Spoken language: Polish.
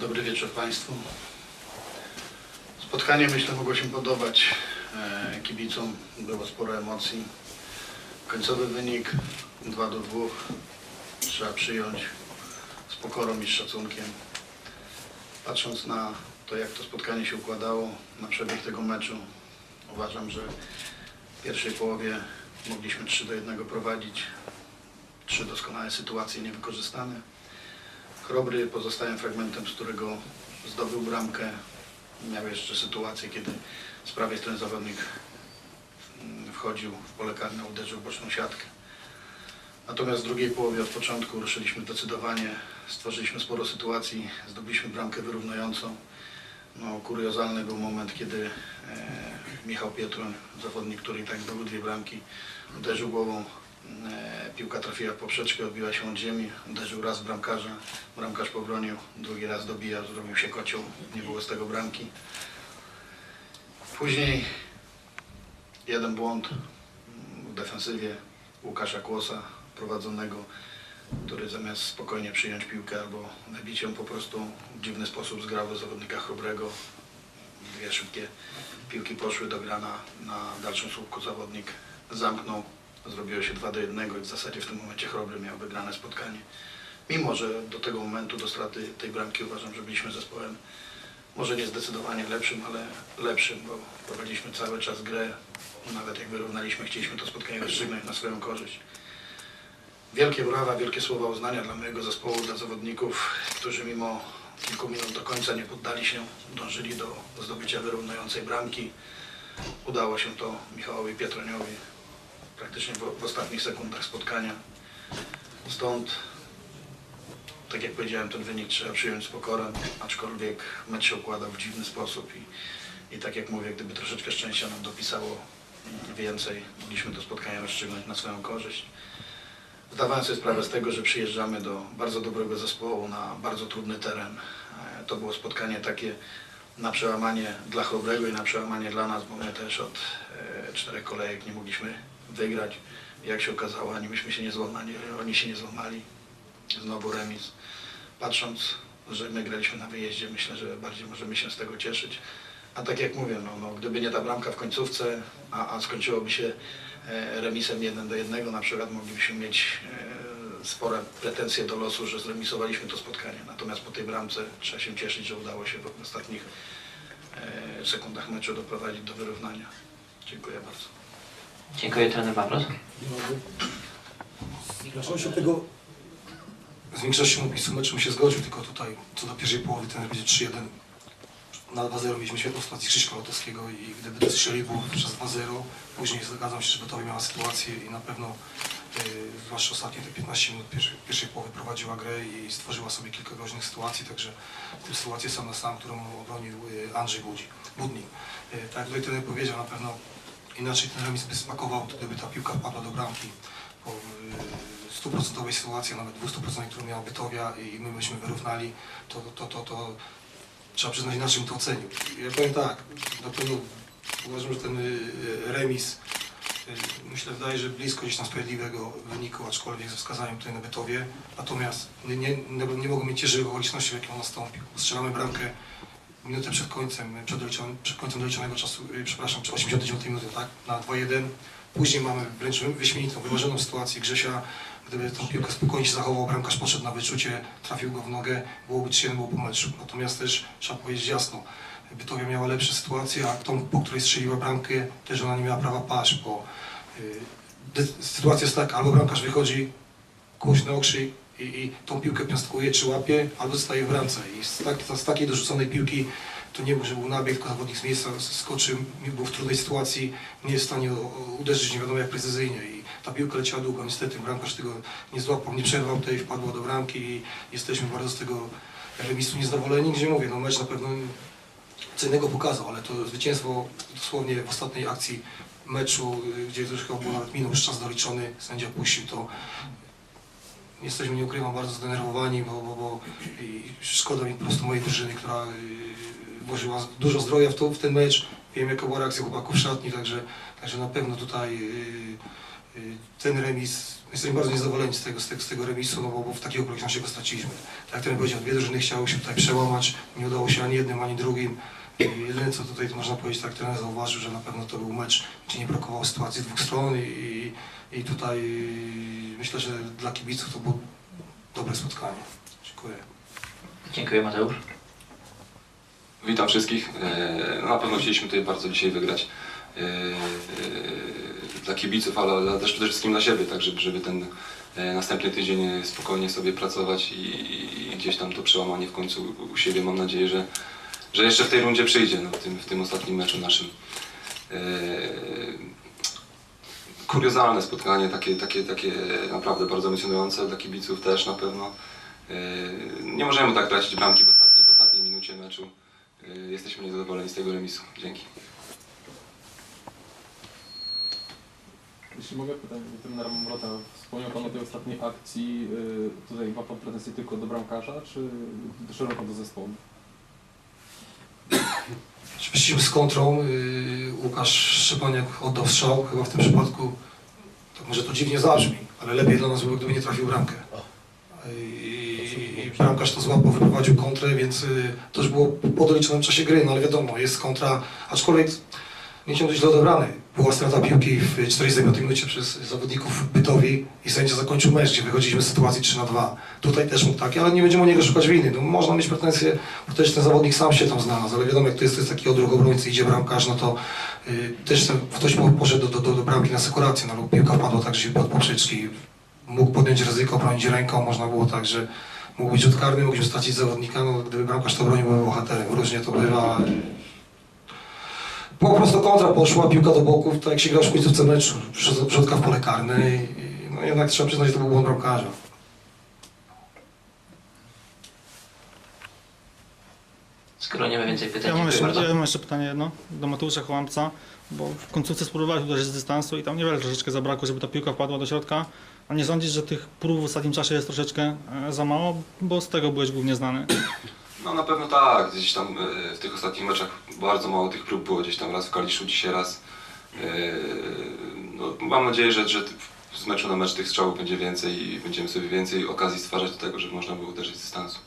Dobry wieczór Państwu. Spotkanie myślę mogło się podobać e, kibicom. Było sporo emocji. Końcowy wynik 2 do 2 trzeba przyjąć z pokorą i z szacunkiem. Patrząc na to, jak to spotkanie się układało, na przebieg tego meczu, uważam, że w pierwszej połowie mogliśmy 3 do 1 prowadzić. Trzy doskonałe sytuacje niewykorzystane. Chrobry pozostałym fragmentem, z którego zdobył bramkę. Miał jeszcze sytuację, kiedy z prawej strony zawodnik mm, wchodził w pole karne, uderzył w boczną siatkę. Natomiast w drugiej połowie od początku ruszyliśmy zdecydowanie, stworzyliśmy sporo sytuacji, zdobyliśmy bramkę wyrównującą. No, kuriozalny był moment, kiedy e, Michał Pietruń, zawodnik, który i tak zdobył dwie bramki, uderzył głową Piłka trafiła w poprzeczkę, odbiła się od ziemi, uderzył raz bramkarza, bramkarz pobronił, drugi raz dobijał, zrobił się kocioł, nie było z tego bramki. Później jeden błąd w defensywie Łukasza Kłosa prowadzonego, który zamiast spokojnie przyjąć piłkę albo wybić ją po prostu w dziwny sposób zgrał do zawodnika Chrobrego. Dwie szybkie piłki poszły do grana na dalszym słupku zawodnik zamknął Zrobiło się 2 do 1 i w zasadzie w tym momencie Chrobry miał wygrane spotkanie. Mimo, że do tego momentu, do straty tej bramki uważam, że byliśmy zespołem może nie zdecydowanie lepszym, ale lepszym, bo prowadziliśmy cały czas grę. Nawet jak wyrównaliśmy, chcieliśmy to spotkanie rozstrzygnąć na swoją korzyść. Wielkie brawa, wielkie słowa uznania dla mojego zespołu, dla zawodników, którzy mimo kilku minut do końca nie poddali się, dążyli do zdobycia wyrównującej bramki. Udało się to Michałowi Pietroniowi praktycznie w, w ostatnich sekundach spotkania. Stąd, tak jak powiedziałem, ten wynik trzeba przyjąć z pokorą, aczkolwiek mecz się układał w dziwny sposób i, i tak jak mówię, gdyby troszeczkę szczęścia nam dopisało więcej, mogliśmy to spotkanie rozstrzygnąć na swoją korzyść. Zdawałem sobie sprawę z tego, że przyjeżdżamy do bardzo dobrego zespołu na bardzo trudny teren. E, To było spotkanie takie na przełamanie dla Chrobrego i na przełamanie dla nas, bo my też od e, czterech kolejek nie mogliśmy wygrać. Jak się okazało, ani myśmy się nie złamali, oni się nie złamali. Znowu remis. Patrząc, że my graliśmy na wyjeździe, myślę, że bardziej możemy się z tego cieszyć. A tak jak mówię, no, no, gdyby nie ta bramka w końcówce, a, a skończyłoby się e, remisem 1 do 1, na przykład moglibyśmy mieć e, spore pretensje do losu, że zremisowaliśmy to spotkanie. Natomiast po tej bramce trzeba się cieszyć, że udało się w ostatnich e, sekundach meczu doprowadzić do wyrównania. Dziękuję bardzo. Dziękuję trener Babros. Większością tego, z większością opisu meczu bym się zgodził, tylko tutaj co do pierwszej połowy ten będzie 3-1 na 2-0 mieliśmy świetną sytuację Krzyśka Lotowskiego i gdyby to strzelił było przez 2-0, później zgadzam się, że Gotowi miała sytuację i na pewno yy, zwłaszcza ostatnie te 15 minut pierwszej, pierwszej połowy prowadziła grę i stworzyła sobie kilka groźnych sytuacji, także w tym sytuację sam na sam, którą obronił yy, Andrzej Budzi, Budnik. Yy, tak jak tutaj trener powiedział, na pewno inaczej ten remis by smakował, gdyby ta piłka wpadła do bramki po y, stuprocentowej sytuacji, nawet 200%, którą miała Bytowia i my byśmy wyrównali, to, to, to, to trzeba przyznać inaczej to ocenił. Ja powiem tak, na pewno uważam, że ten y, y, remis myślę, wydaje, że blisko gdzieś tam sprawiedliwego wyniku, aczkolwiek ze wskazaniem tutaj na Bytowie. Natomiast nie, nie, nie, mogą mieć ciężej okoliczności, w jakie on nastąpił. Strzelamy bramkę minutę przed końcem, przed, przed końcem doliczonego czasu, y, przepraszam, przed 89 minuty, tak, na 2-1. Później mamy wręcz wyśmienitą, wymarzoną sytuację Grzesia, gdyby tą piłkę spokojnie się zachował, bramkarz poszedł na wyczucie, trafił go w nogę, byłoby 3 było po meczu. Natomiast też trzeba powiedzieć jasno, Bytowia miała lepsze sytuacje, a tą, po której strzeliła bramkę, też ona nie miała prawa paść, bo y, sytuacja jest taka, albo bramkarz wychodzi, głośny okrzyk i, i tą piłkę piastkuje czy łapie, albo zostaje w bramce. I z, tak, z takiej dorzuconej piłki to nie był, że był nabieg, tylko zawodnik z miejsca skoczył, był w trudnej sytuacji, nie jest w stanie uderzyć nie wiadomo jak precyzyjnie i ta piłka leciała długo. Niestety bramkarz tego nie złapał, nie przerwał tej, wpadła do bramki i jesteśmy bardzo z tego remisu niezadowoleni, gdzie mówię, no mecz na pewno co innego pokazał, ale to zwycięstwo dosłownie w ostatniej akcji meczu, gdzie już chyba był nawet minął już czas doliczony, sędzia puścił to. Jesteśmy, nie ukrywam, bardzo zdenerwowani, bo, bo, bo szkoda mi po prostu mojej drużyny, która y, włożyła dużo zdrowia w, to, w ten mecz. Wiem, jaka była reakcja chłopaków w szatni, także, także na pewno tutaj y, Y, Ten remis, jesteśmy bardzo niezadowoleni z tego, z tego, z tego remisu, no bo, bo w takiej okoliczności go straciliśmy. Tak jak ten powiedział, dwie drużyny chciały się tutaj przełamać, nie udało się ani jednym, ani drugim. Jedyne co tutaj można powiedzieć, tak trener zauważył, że na pewno to był mecz, gdzie nie brakowało sytuacji z dwóch stron i, i, tutaj myślę, że dla kibiców to było dobre spotkanie. Dziękuję. Dziękuję Mateusz. Witam wszystkich. E, Na pewno chcieliśmy tutaj bardzo dzisiaj wygrać e, e, dla kibiców, ale, też przede wszystkim dla siebie, tak żeby, żeby ten następny tydzień spokojnie sobie pracować i, i gdzieś tam to przełamanie w końcu u siebie mam nadzieję, że, że jeszcze w tej rundzie przyjdzie, no, w, tym, w tym ostatnim meczu naszym. E, Kuriozalne spotkanie, takie, takie, takie naprawdę bardzo emocjonujące dla kibiców też na pewno. E, Nie możemy tak tracić bramki w ostatniej, w ostatniej minucie meczu. Y, Jesteśmy niezadowoleni z tego remisu. Dzięki. Jeśli mogę pytać trenera Mamrota, wspomniał Pan o tej ostatniej akcji, tutaj ma Pan pretensje tylko do bramkarza, czy szeroko do zespołu? Wyszliśmy z kontrą, yy, Łukasz Szczepaniak oddał strzał, chyba w tym przypadku, to może to dziwnie zabrzmi, ale lepiej dla nas było, gdyby nie trafił bramkę. I, i bramkarz to złapał, wyprowadził kontrę, więc yy, to już było po doliczonym czasie gry, no ale wiadomo, jest kontra, aczkolwiek nie być źle odebrany. Była strata piłki w 45 minucie przez zawodników Bytowi i sędzia zakończył mecz, gdzie wychodziliśmy z sytuacji 3 na 2. Tutaj też mógł taki, ale nie będziemy o niego szukać winy. No, można mieć pretensje, bo też ten zawodnik sam się tam znalazł, ale wiadomo, jak to jest, to jest taki odruch obrońcy, idzie bramkarz, no to y, też ten, ktoś po- poszedł do, do, do bramki na sekurację, no lub piłka wpadła tak, że się pod poprzeczki. Mógł podjąć ryzyko, bronić ręką, można było tak, że mógł być rzut karny, mógłśmy stracić zawodnika, no gdyby bramkarz to bronił, byłby bohaterem. Różnie to bywa. Po prostu kontra poszła, piłka do boków, tak jak się gra w końcówce meczu, wrzutka w pole karne i, i no jednak trzeba przyznać, że to był błąd bramkarza. Skoro nie ma więcej pytań, Ja mam, jeszcze, bardzo. ja mam jeszcze pytanie jedno do Mateusza Chołamca, bo w końcówce spróbowałeś uderzyć z dystansu i tam niewiele troszeczkę zabrakło, żeby ta piłka wpadła do środka. A nie sądzisz, że tych prób w ostatnim czasie jest troszeczkę e, za mało? Bo z tego byłeś głównie znany. No na pewno tak. Gdzieś tam e, w tych ostatnich meczach bardzo mało tych prób było. Gdzieś tam raz w Kaliszu, dzisiaj raz. E, No, mam nadzieję, że, że z meczu na mecz tych strzałów będzie więcej i będziemy sobie więcej okazji stwarzać do tego, żeby można było uderzyć z dystansu.